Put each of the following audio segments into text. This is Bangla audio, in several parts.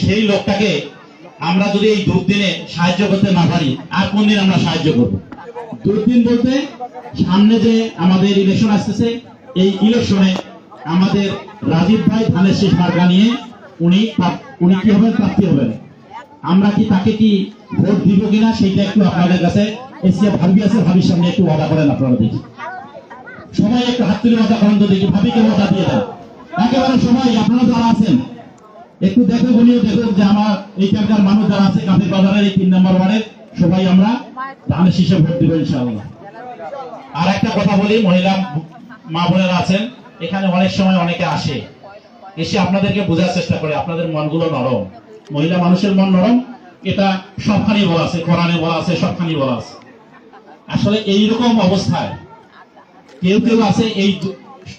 সেই লোকটাকে আমরা যদি এই দুর্দিনে সাহায্য করতে না পারি, আর কোন দিন আমরা সাহায্য করব? দুর্দিন বলতে সামনে যে আমাদের ইলেকশন আসতেছে, এই ইলেকশনে আমাদের রাজীব ভাই ধানের শেষ মার্কা নিয়ে উনি উনি কি হবেন প্রাপ্তি হবেন। আমরা কি তাকে কি ভোট দিব কিনা সেইটা একটু আপনাদের কাছে এসিয়া ভাবি আছে, ভাবির সামনে একটু ওয়াদা করেন আপনারা দেখি। সবাই একটু হাত তুলে ওয়াদা করেন তো দেখি, ভাবিকে ওয়াদা দিয়ে দেন। একেবারে সবাই, আপনারা যারা আছেন একটু দেখো বলিও দেখো যে আমার এইখানকার মানুষ যারা আছে কাঁথের বাজারের এই তিন নম্বর ওয়ার্ডের সবাই আমরা ধানের শীষে ভোট দিব ইনশাআল্লাহ। আর একটা কথা বলি, মহিলা মা বোনেরা আছেন, এখানে অনেক সময় অনেকে আসে, এসে আপনাদেরকে বোঝার চেষ্টা করে, আপনাদের মনগুলো নরম। মহিলা মানুষের মন নরম, এটা সবখানি বলা আছে, কোরআনে বলা আছে সবখানি বলা আছে। আসলে এইরকম অবস্থায় কেউ কেউ আছে, এই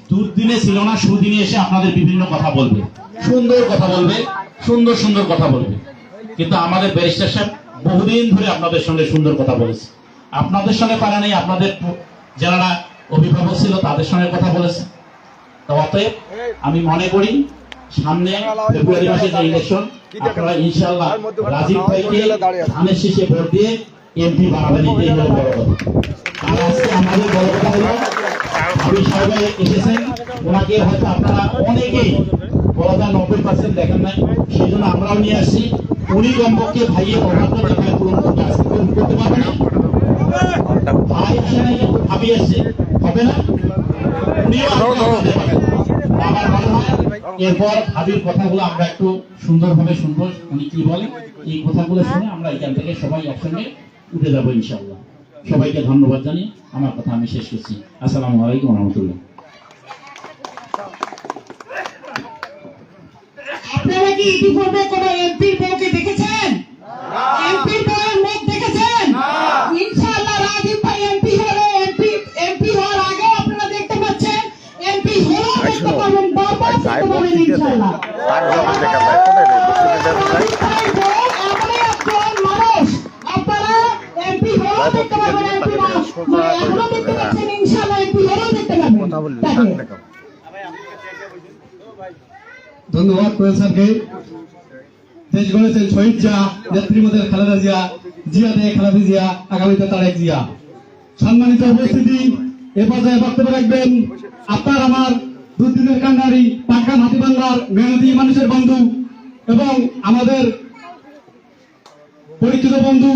দুর্দিনে ছিল না, সুদিনে এসে আপনাদের বিভিন্ন কথা বলবে। সুন্দর কথা বলবে, সুন্দর সুন্দর কথা বলবে। কিন্তু আমাদের ব্যারিস্টার সাহেব বহুদিন ধরে আপনাদের সঙ্গে সুন্দর কথা বলেছে। আপনাদের সঙ্গে পারে নাই, আপনাদের যারা অভিভাবক ছিল তাদের সঙ্গে কথা বলেছে। অতএব আমি মনে করি, সামনে ফেব্রুয়ারি মাসে যে ইলেকশন আপনারা ইনশাল্লাহ রাজীব ভাইকে ধানের শীষে ভোট দিয়ে এমপি বানাবেন, এটাই হলো বড় কথা। আর আজকে আমাদের বড় কথা হলো এসেছেন। ওনাকে হয়তো আপনারা অনেকেই বলা যায় নব্বই পার্সেন্ট দেখেন নাই। সেই জন্য আমরাও নিয়ে আসছি। উনি কমপক্ষে ভাইয়ের অভাবটা দেখায় পূরণ করতে আসছে পূরণ করতে পারবে না। ভাই আসে নাই ভাবি আসছে হবে না? উনিও আমার মনে হয় এরপর ভাবির কথাগুলো আমরা একটু সুন্দরভাবে শুনব। উনি কি বলেন এই কথাগুলো শুনে আমরা এখান থেকে সবাই একসঙ্গে উঠে যাব ইনশাআল্লাহ। সবাইকে ধন্যবাদ জানিয়ে আমার কথা আমি শেষ করছি। আসসালামু আলাইকুম রহমতুল্লাহ। আপনারা কি ইতিপূর্বে কোন এমপির বউকে দেখেছেন? এমপির বউয়ের মুখ দেখেছেন? ইনশাআল্লাহ রাজীব ভাই এমপি হলে এমপি এমপি হওয়ার আগে আপনারা দেখতে পাচ্ছেন এমপি হলেও দেখতে পাবেন বারবার দেখতে পাবেন ইনশাআল্লাহ। আপনারা এমপি হলেও দেখতে পাবেন ধন্যবাদ কোয়েল দেশ গড়েছেন শহীদ জিয়া নেত্রীমদের খালেদা জিয়া জিয়া দে খালেদা জিয়া আগামীতে তারেক জিয়া। সম্মানিত উপস্থিতি এ পর্যায়ে বক্তব্য রাখবেন আপনার আমার দুদিনের কান্ডারি পাটকান হাতিবাংলার মেহনতি মানুষের বন্ধু এবং আমাদের পরিচিত বন্ধু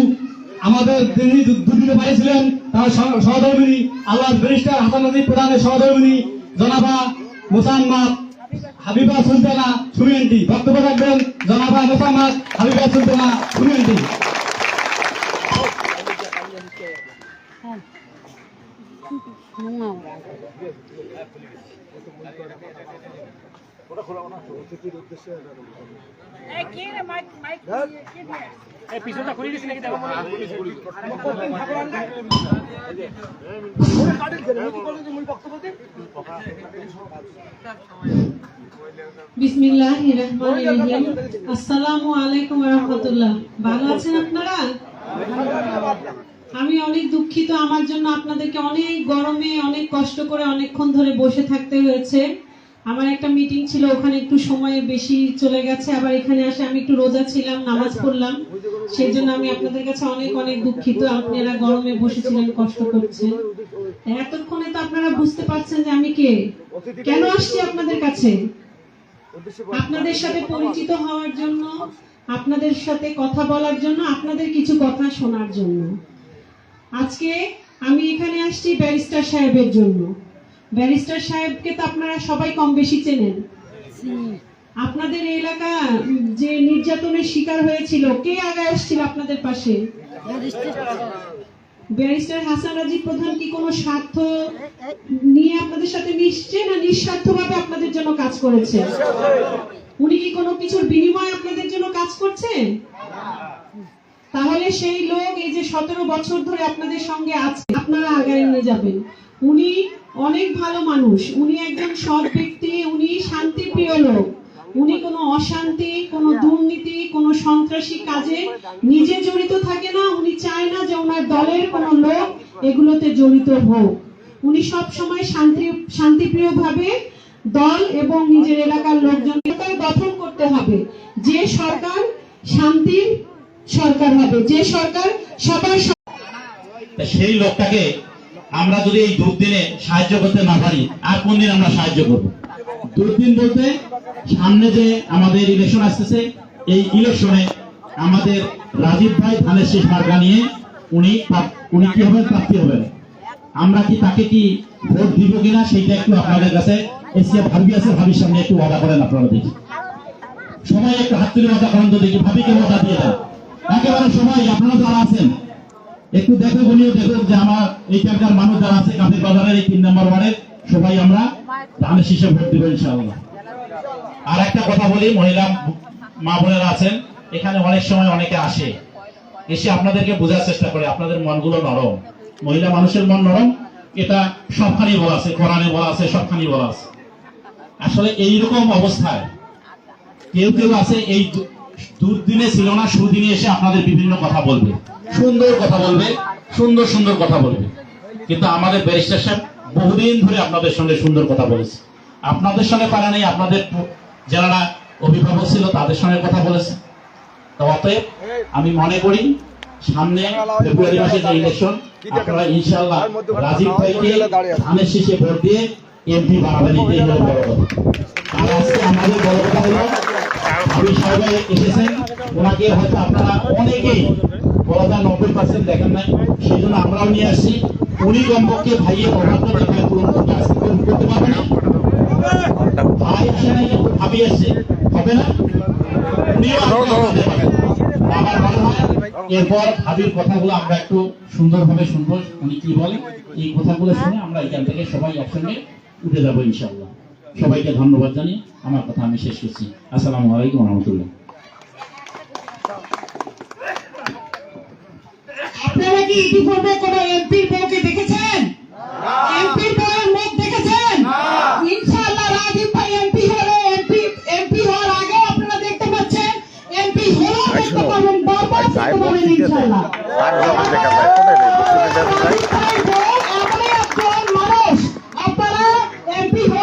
আমাদের তিনি দু- দুদিনে পাইছিলেন তার সহধর্মিনী আল্লাহ ব্যারিস্টার হাসান নদী প্রধানের সহধর্মিনী, জনাবা মোসাম্মদ হাবিবা সুলতানা সুমিয়ান্টি। বক্তব্য রাখবেন জনাবা মোসাম্মদ হাবিবা সুলতানা সুমিয়ান্টি। রহিম। আসসালামু আলাইকুম রহমতুল্লাহ। ভালো আছেন আপনারা? আমি অনেক দুঃখিত। আমার জন্য আপনাদেরকে অনেক গরমে অনেক কষ্ট করে অনেকক্ষণ ধরে বসে থাকতে হয়েছে। আমার একটা মিটিং ছিল ওখানে একটু সময় বেশি চলে গেছে আবার এখানে আসে আমি একটু রোজা ছিলাম নামাজ পড়লাম। সেই জন্য আমি আপনাদের কাছে অনেক অনেক দুঃখিত। আপনারা গরমে বসেছিলেন কষ্ট করছেন। এতক্ষণে তো আপনারা বুঝতে পারছেন যে আমি কে? কেন আসছি আপনাদের কাছে? আপনাদের সাথে পরিচিত হওয়ার জন্য আপনাদের সাথে কথা বলার জন্য আপনাদের কিছু কথা শোনার জন্য। আজকে আমি এখানে আসছি ব্যারিস্টার সাহেবের জন্য। ব্যারিস্টার সাহেবকে তো আপনারা সবাই কম বেশি চেনেন। আপনাদের এলাকা যে নির্যাতনের শিকার হয়েছিল কে আগে আসছিল আপনাদের পাশে? ব্যারিস্টার হাসান রাজীব প্রধান কি কোনো স্বার্থ নিয়ে আপনাদের সাথে মিশছে না নিঃস্বার্থভাবে আপনাদের জন্য কাজ করেছে? উনি কি কোনো কিছুর বিনিময়ে আপনাদের জন্য কাজ করছেন? তাহলে সেই লোক এই যে সতেরো বছর ধরে আপনাদের সঙ্গে আছে আপনারা আগায় নিয়ে যাবেন। উনি অনেক ভালো মানুষ। উনি একজন সৎ ব্যক্তি, উনি শান্তিপ্রিয় লোক। উনি কোনো অশান্তি, কোনো দুর্নীতি, কোনো সন্ত্রাসী কাজে নিজে জড়িত থাকে না। উনি চায় না যে ওনার দলের কোনো লোক এগুলোতে জড়িত হোক। উনি সব সময় শান্তি শান্তিপ্রিয় ভাবে দল এবং নিজের এলাকার লোকজন গঠন করতে হবে। যে সরকার শান্তির সরকার হবে, যে সরকার সবার সেই লোকটাকে আমরা যদি এই দুর্দিনে সাহায্য করতে না পারি, আর কোন দিন আমরা সাহায্য করব? দুর্দিন বলতে সামনে যে আমাদের ইলেকশন আসতেছে, এই ইলেকশনে আমাদের রাজীব ভাই ধানের শেষ মার্কা নিয়ে উনি উনি কি হবেন? প্রাপ্তি হবেন। আমরা কি তাকে কি ভোট দিব কিনা সেইটা একটু আপনাদের কাছে এসে ভাবি আছে, ভাবির সামনে একটু ওয়াদা করেন আপনারা দেখি। সবাই একটু হাত তুলে ওয়াদা করেন তো দেখি, ভাবিকে ওয়াদা দিয়ে দেন একেবারে সবাই, আপনারা যারা আছেন একটু দেখো বলিও দেখো যে আমার এইখানকার মানুষ যারা আছে কাঁথির বাজারের এই তিন নম্বর ওয়ার্ডের, সবাই আমরা ধানের শীষে ভোট দিব ইনশাআল্লাহ। আর একটা কথা বলি, মহিলা মা বোনেরা আছেন, এখানে অনেক সময় অনেকে আসে, এসে আপনাদেরকে বোঝার চেষ্টা করে, আপনাদের মনগুলো নরম। মহিলা মানুষের মন নরম, এটা সবখানি বলা আছে, কোরআনে বলা আছে সবখানি বলা আছে। আসলে এইরকম অবস্থায় কেউ কেউ আছে এই দুর্দিনে ছিল না, সুদিনে এসে আপনাদের বিভিন্ন কথা বলবে। সুন্দর কথা বলবে, সুন্দর সুন্দর কথা বলবে। কিন্তু আমাদের ব্যারিস্টার সাহেব বহুদিন ধরে আপনাদের সঙ্গে সুন্দর কথা বলেছে। আপনাদের সঙ্গে পারে নাই, আপনাদের যারা অভিভাবক ছিল তাদের সঙ্গে কথা বলেছে। অতএব আমি মনে করি, সামনে ফেব্রুয়ারি মাসে যে ইলেকশন আপনারা ইনশাআল্লাহ রাজীব ভাইকে ধানের শীষে ভোট দিয়ে এমপি বানাবেন, এটাই হলো বড় কথা। আর আজকে আমাদের বড় কথা হলো এসেছেন। ওনাকে হয়তো আপনারা অনেকেই বলা যায় নব্বই পার্সেন্ট দেখেন সেই জন্য আমরাও নিয়ে আসছি। উনি কমপক্ষে ভাইয়ের প্রভাবটা দেখায় পূরণ করতে আসছে পূরণ করতে পারবে না। ভাই আসে নাই ভাবি হবে না? উনিও আসতে আমার মনে হয়। এরপর ভাবির কথাগুলো আমরা একটু সুন্দরভাবে শুনব। উনি কি বলে? এই কথাগুলো শুনে আমরা এখান থেকে সবাই একসঙ্গে উঠে যাব ইনশাআল্লাহ। সবাইকে ধন্যবাদ জানিয়ে আমার কথা আমি শেষ করছি। আসসালামু আলাইকুম রহমতুল্লাহ। আপনারা কি ইতিপূর্বে কোন এমপির বউকে দেখেছেন? এমপির বউয়ের মুখ দেখেছেন? ইনশাআল্লাহ রাজীব ভাই এমপি হলে এমপি এমপি হওয়ার আগেও আপনারা দেখতে পাচ্ছেন এমপি হলেও দেখতে পাবেন বারবার দেখতে পাবেন ইনশাআল্লাহ। ভাই বউ এমনই একজন মানুষ আপনারা এমপি হলেও দেখতে পাবেন এমপি মানে এখনও দেখতে পাচ্ছেন ইনশাআল্লাহ এমপি হলেও দেখতে পাবেন তাকে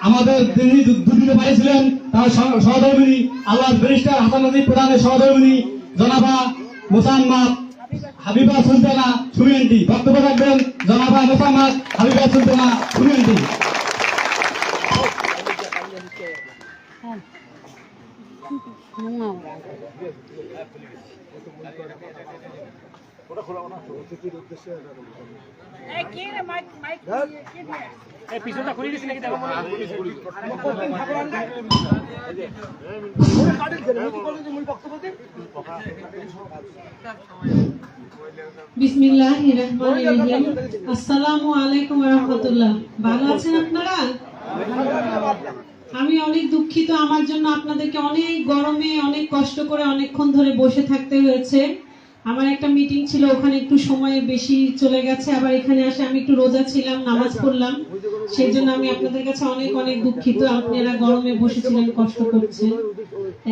আমাদের তিনি দুদিনে পাইছিলেন তার সহ- সহধর্মিনী আল্লাহ ব্যারিস্টার হাসান নদী প্রধানের সহধর্মিনী, জনাবা মোসাম্মদ হাবিবা সুলতানা সুমিয়ন্তি। বক্তব্য রাখবেন জনাবা মোসাম্মদ হাবিবা সুলতানা রহিম। আসসালামু আলাইকুম রহমতুল্লাহ। ভালো আছেন আপনারা? আমি অনেক দুঃখিত। আমার জন্য আপনাদেরকে অনেক গরমে অনেক কষ্ট করে অনেকক্ষণ ধরে বসে থাকতে হয়েছে। আমার একটা মিটিং ছিল ওখানে একটু সময় বেশি চলে গেছে আবার এখানে আসে আমি একটু রোজা ছিলাম নামাজ পড়লাম। সেই জন্য আমি আপনাদের কাছে অনেক অনেক দুঃখিত আপনারা গরমে বসেছিলেন কষ্ট করছেন।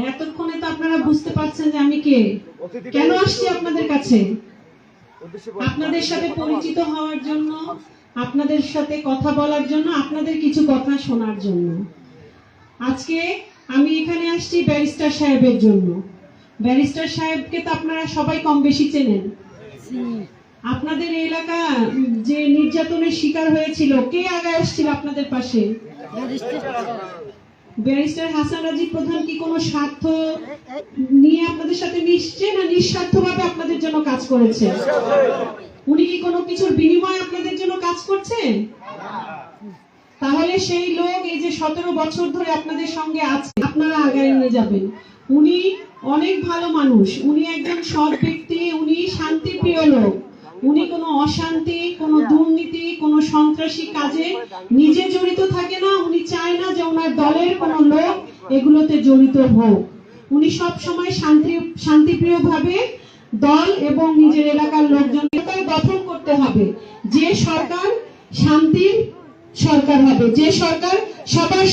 এতক্ষণে তো আপনারা বুঝতে পারছেন যে আমি কে? কেন আসছি আপনাদের কাছে? আপনাদের সাথে পরিচিত হওয়ার জন্য আপনাদের সাথে কথা বলার জন্য আপনাদের কিছু কথা শোনার জন্য। আজকে আমি এখানে আসছি ব্যারিস্টার সাহেবের জন্য। ব্যারিস্টার সাহেবকে তো আপনারা সবাই কম বেশি চেনেন। আপনাদের এলাকা যে নির্যাতনের শিকার হয়েছিল কে আগে আসছিল আপনাদের পাশে? ব্যারিস্টার হাসান রাজীব প্রধান কি কোনো স্বার্থ নিয়ে আপনাদের সাথে মিশছে না নিঃস্বার্থভাবে আপনাদের জন্য কাজ করেছে? উনি কি কোনো কিছুর বিনিময়ে আপনাদের জন্য কাজ করছেন? তাহলে সেই লোক এই যে সতেরো বছর ধরে আপনাদের সঙ্গে আছে আপনারা আগায় নিয়ে যাবেন। উনি অনেক ভালো মানুষ। উনি একজন সৎ ব্যক্তি, উনি শান্তিপ্রিয় লোক। উনি কোনো অশান্তি, কোনো দুর্নীতি, কোনো সন্ত্রাসী কাজে নিজে জড়িত থাকে না। উনি চায় না যে ওনার দলের কোনো লোক এগুলোতে জড়িত হোক। উনি সব সময় শান্তি শান্তিপ্রিয় ভাবে দল এবং নিজের এলাকার লোকজন গঠন করতে হবে। যে সরকার শান্তির সরকার হবে, যে সরকার সবার